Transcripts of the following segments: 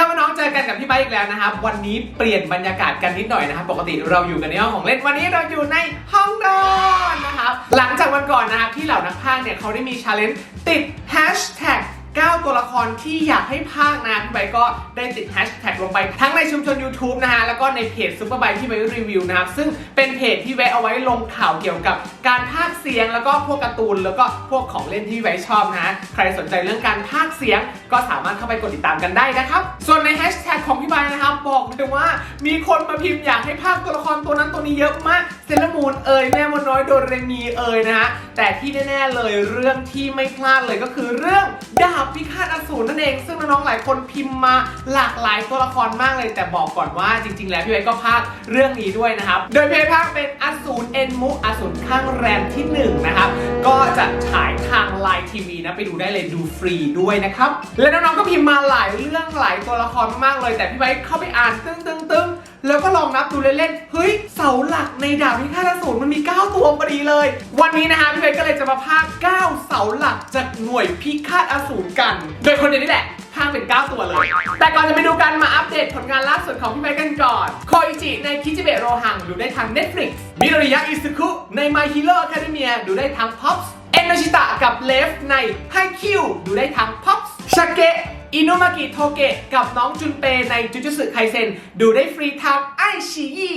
ครับน้องเจอกันกับพี่ไบค์อีกแล้วนะครับ วันนี้เปลี่ยนบรรยากาศกันนิดหน่อยนะครับ ปกติเราอยู่กันในห้องของเล่น วันนี้เราอยู่ในห้องนอนนะครับ หลังจากวันก่อนนะครับที่เหล่านักพากย์เนี่ยเขาได้มีชาเลนจ์ติดแฮชแท็ก 9 ตัวละครที่อยากให้พากย์นะพี่ไบก็ได้ติดแฮชแท็กลงไป ทั้งในชุมชน YouTube นะฮะแล้วก็ในเพจซุปเปอร์ไบที่ไบรีวิวนะครับ ซึ่งเป็นเพจที่ไว้เอาไว้ลงข่าวเกี่ยวกับการพากย์เสียงแล้วก็พวกการ์ตูน แล้วก็พวกของเล่นที่ไว้ชอบนะใครสนใจเรื่องการพากย์เสียง ก็สามารถเข้าไปกดติดตามกันได้นะครับส่วนในแฮชแท็กของพี่ไบนะครับบอกเลยว่ามีคนมาพิมพ์อยากให้พากย์ตัวละครตัวนั้นตัวนี้เยอะมาก ซเลมูนเอ่ยแม่มดน้อยโดเรมีเอ่ยนะฮะแต่ที่แน่ๆเลยเรื่องที่ไม่พลาดเลยก็คือเรื่องดาบพิฆาตอสูรนั่นเอง ซึ่งน้องๆหลายคนพิมพ์มาหลากหลายตัวละครมากเลย แต่บอกก่อนว่าจริง ๆ แล้วพี่ไบค์ก็พากเรื่องนี้ด้วยนะครับ โดยเพี่ไบค์พากเป็นอสูรเอ็นมุอสูรข้างแรมที่หนึ่งนะครับก็จะฉายทางไลน์ทีวีนะไปดูได้เลยดูฟรีด้วยนะครับและน้องๆก็พิมพ์มาหลายเรื่องหลายตัวละครมากเลย แต่พี่ไบค์เข้าไปอ่านตึ้งตึ้งตึ้ง แล้วก็ลองนับดูเล่นๆ เฮ้ย เสาหลักในดาบพิฆาตอสูรมันมี 9 ตัวพอดีเลย วันนี้นะคะพี่ไบค์ก็เลยจะมาพาก9เสาหลักจากหน่วยพิฆาตอสูรกัน โดยคนเดียวนี่แหละพากเป็น 9 ตัวเลย แต่ก่อนจะไปดูกันมาอัปเดตผลงานล่าสุดของพี่ไบค์กันก่อน โคอิจิในคิจิเบะโรหังดูได้ทาง Netflix มิโรริยะอิซึคุใน My Hero Academia ดูได้ทาง Pops เอนโนชิตะกับเลฟใน h i q ดูได้ทาง Pops ชาเกะ อินุมากิโทเกะกับน้องจุนเปในจูจูสึไคเซนดูได้ฟรีทางไอชีอี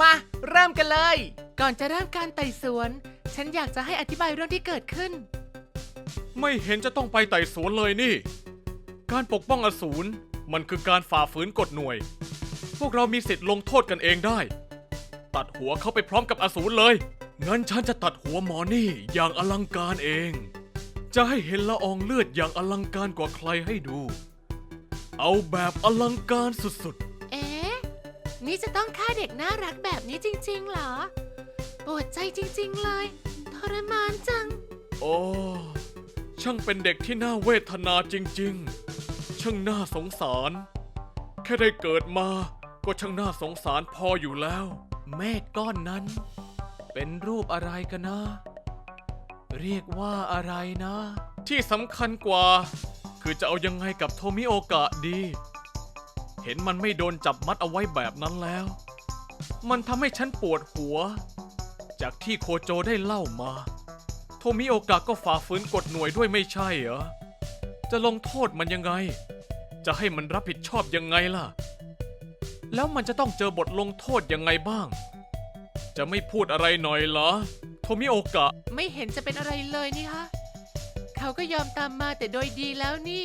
มาเริ่มกันเลย ก่อนจะเริ่มการไต่สวน ฉันอยากจะให้อธิบายเรื่องที่เกิดขึ้น ไม่เห็นจะต้องไปไต่สวนเลยนี่ การปกป้องอสูรมันคือการฝ่าฝืนกฎหน่วย พวกเรามีสิทธิ์ลงโทษกันเองได้ ตัดหัวเขาไปพร้อมกับอสูรเลย งั้นฉันจะตัดหัวหมอนี่อย่างอลังการเอง จะให้เห็นละอองเลือดอย่างอลังการกว่าใครให้ดู เอาแบบอลังการสุดเอ๊ะ นี่จะต้องฆ่าเด็กน่ารักแบบนี้จริงๆเหรอ ปวดใจจริงๆเลย ทรมานจัง ๆ โอ้ช่างเป็นเด็กที่น่าเวทนาจริงๆ ช่างน่าสงสาร แค่ได้เกิดมาก็ช่างน่าสงสารพออยู่แล้ว เมฆก้อนนั้น เป็นรูปอะไรกันนะ เรียกว่าอะไรนะ ที่สำคัญกว่า คือจะเอายังไงกับโทมิโอกะดี เห็นมันไม่โดนจับมัดเอาไว้แบบนั้นแล้ว มันทำให้ฉันปวดหัว จากที่โคโจได้เล่ามา โทมิโอกะก็ฝ่าฝืนกฎหน่วยด้วยไม่ใช่เหรอ จะลงโทษมันยังไง จะให้มันรับผิดชอบยังไงล่ะ แล้วมันจะต้องเจอบทลงโทษยังไงบ้าง จะไม่พูดอะไรหน่อยเหรอ ทมิโอกะ ไม่เห็นจะเป็นอะไรเลยนี่ฮะเขาก็ยอมตามมาแต่โดยดีแล้วนี่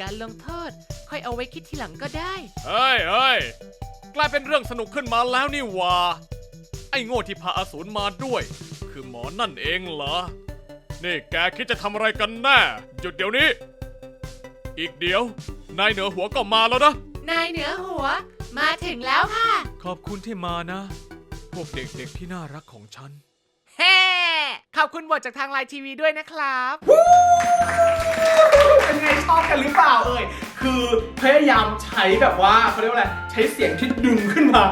การลงโทษค่อยเอาไว้คิดทีหลังก็ได้ เฮ้ยเฮ้ยกลายเป็นเรื่องสนุกขึ้นมาแล้วนี่หว่า ไอ้โง่ที่พาอสูรมาด้วย คือหมอนั่นเองเหรอ นี่แกคิดจะทำอะไรกันแน่หยุดเดี๋ยวนี้ อีกเดี๋ยว นายเหนือหัวก็มาแล้วนะ นายเหนือหัว มาถึงแล้วค่ะ ขอบคุณที่มานะ พวกเด็กๆที่น่ารักของฉันเฮ้ ขอบคุณบทจากทางไลน์ทีวีด้วยนะครับเป็นไงชอบกันหรือเปล่าเอ่ย คือพยายามใช้แบบว่าเขาเรียกว่าอะไร ใช้เสียงที่ดึงขึ้นมา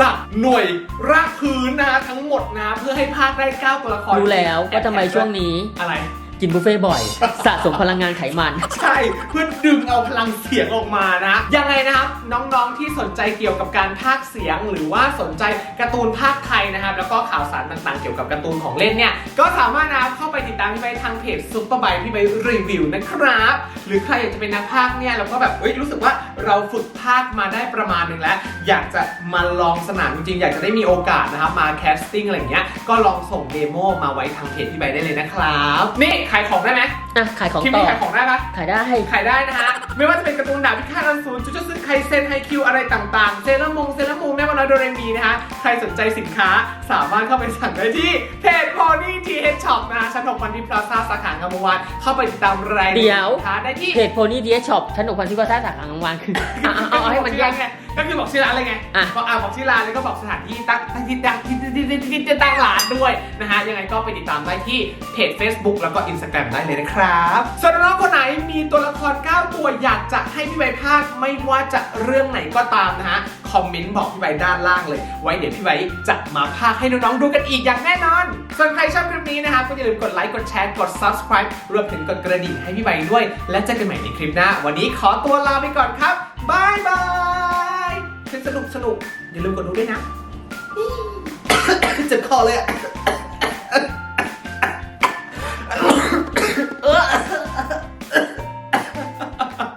จากหน่วยรากพื้นนะฮะทั้งหมดนะ เพื่อให้ภาคได้9ตัวละครรู้แล้วว่าทำไมช่วงนี้อะไร กินบุฟเฟ่ต์บ่อย สะสมพลังงานไขมัน ใช่เพื่อดึงเอาพลังเสียงออกมานะ ยังไงนะครับน้องๆที่สนใจเกี่ยวกับการพากย์เสียง หรือว่าสนใจการ์ตูนภาคไทยนะครับแล้วก็ข่าวสารต่างๆ เกี่ยวกับการ์ตูนของเล่นเนี่ยก็สามารถนะครับเข้าไปติดตามพี่ใบทางเพจซุปเปอร์ไบพี่ใบรีวิวนะครับ หรือใครอยากจะเป็นนักพากย์เนี่ยเราก็แบบเอ้ยรู้สึกว่าเราฝึกพากย์มาได้ประมาณหนึงแล้ว อยากจะมาลองสนามจริงๆอยากจะได้มีโอกาสนะครับมาแคสติ้งอะไรอย่างเงี้ยก็ลองส่งเดโมมาไว้ทางเพจพี่ใบได้เลยนะครับนี่ขายของได้ไหมอะขายของคลิปต่นี้อขายของได้ปะ ขายได้ ขายได้นะฮะ ไม่ว่าจะเป็นการ์ตูนดาบพิฆาตอสูรจูจูซึไคเซนไฮคิวอะไรต่างๆ เซเลอร์มงเซเลอร์มูนแม่มดน้อยโดเรมีนะฮะ ใครสนใจสินค้าสามารถเข้าไปสั่งได้ที่เพจ Pony t h Shop นะฮะชั้น6พันที่พลาซ่าสาขางามวงศ์วานเข้าไปติดตามรายละเดี๋เอียดยว สินค้าได้ที่เพจโพนี่ดีเอช็อปชั้นหกพันที่ว่าท่าสาขากลางวันคืออะเอาเอาเอาให้มันแยกไงก็คือบอกชื่อร้านเลยไงอะ บอกอ่าบอกชื่อร้านแล้วก็บอกสถานที่ตั้งที่ตั้งที่ ที่จะตั้งร้านด้วยนะฮะยังไงก็ไปติดตามได้ที่เพจ Facebook แล้วก็ Instagram ได้เลยนะครับส่วนน้องคนไหนมีตัวละคร 9 ตัวอยากจะให้พี่ใบภาคไม่ว่าจะเรื่องไหนก็ตามนะฮะคอมเมนต์บอกพี่ใบด้านล่างเลย ไว้เดี๋ยวพี่ใบจะมาภาคให้น้องๆดูกันอีกอย่างแน่นอน ส่วนใครชอบคลิปนี้นะครับก็อย่าลืมกดไลค์กดแชร์กด subscribe รวมถึงกดกระดิ่งให้พี่ใบด้วย และเจอกันใหม่ในคลิปหน้า วันนี้ขอตัวลาไปก่อนครับบายบายคลิปสนุกสนุกๆอย่าลืมกดดูด้วยนะ 这靠嘞。